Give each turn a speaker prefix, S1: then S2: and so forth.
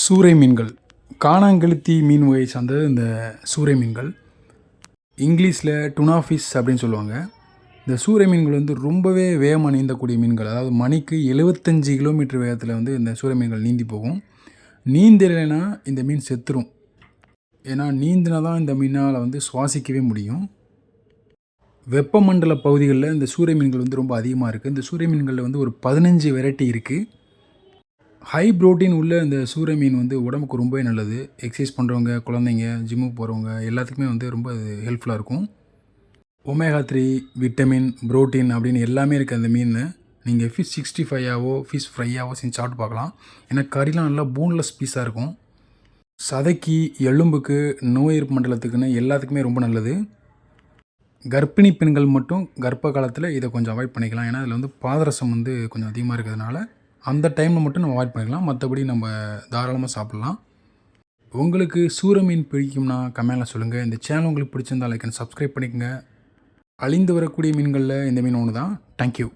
S1: சூறை மீன்கள். காணாங்கெளுத்தி மீன் வகையை சார்ந்தது இந்த சூறை மீன்கள். இங்கிலீஷில் டுனா ஃபிஷ் அப்படின்னு சொல்லுவாங்க. இந்த சூறை மீன்கள் வந்து ரொம்பவே வேகமாக நீந்தக்கூடிய மீன்கள். அதாவது மணிக்கு எழுபத்தஞ்சி கிலோமீட்டர் வேகத்தில் வந்து இந்த சூறை மீன்கள் நீந்தி போகும். நீந்தலைன்னா இந்த மீன் செத்துரும். ஏன்னா நீந்தினா தான் இந்த மீனால் வந்து சுவாசிக்கவே முடியும். வெப்பமண்டல பகுதிகளில் இந்த சூறை மீன்கள் வந்து ரொம்ப அதிகமாக இருக்குது இந்த சூறை மீன்களில் வந்து ஒரு பதினஞ்சு வெரைட்டி இருக்குது ஹை புரோட்டீன் உள்ள இந்த சூரிய மீன் வந்து உடம்புக்கு ரொம்பவே நல்லது. எக்ஸசைஸ் பண்ணுறவங்க குழந்தைங்க ஜிம்முக்கு போகிறவங்க எல்லாத்துக்குமே வந்து ரொம்ப அது ஹெல்ப்ஃபுல்லாக இருக்கும். ஒமேகா த்ரீ விட்டமின் ப்ரோட்டீன் அப்படின்னு எல்லாமே இருக்குது அந்த மீன் நீங்கள் ஃபிஷ் சிக்ஸ்டி ஃபைவாவோ ஃபிஷ் ஃப்ரையாவோ செஞ்சு சாப்பிட்டு பார்க்கலாம். ஏன்னா கறிலாம் நல்லா போன்லெஸ் பீஸாக இருக்கும். சதைக்கு எலும்புக்கு நோய் எதிர்ப்பு மண்டலத்துக்குன்னு எல்லாத்துக்குமே ரொம்ப நல்லது. கர்ப்பிணி பெண்கள் மட்டும் கர்ப்ப காலத்தில் இதை கொஞ்சம் அவாய்ட் பண்ணிக்கலாம். ஏன்னா அதில் வந்து பாதரசம் வந்து கொஞ்சம் அதிகமாக இருக்கிறதுனால அந்த டைமில் மட்டும் நம்ம அவாய்ட் பண்ணிக்கலாம் மற்றபடி நம்ம தாராளமாக சாப்பிட்லாம். உங்களுக்கு சூர மீன் பிடிக்கும்னா கமெண்டில் சொல்லுங்கள் இந்த சேனல் உங்களுக்கு பிடிச்சிருந்தா லைக் அண்ட் சப்ஸ்கிரைப் பண்ணிக்கோங்க. அழிந்து வரக்கூடிய மீன்களில் இந்த மீன் ஒன்று தான் தேங்க்யூ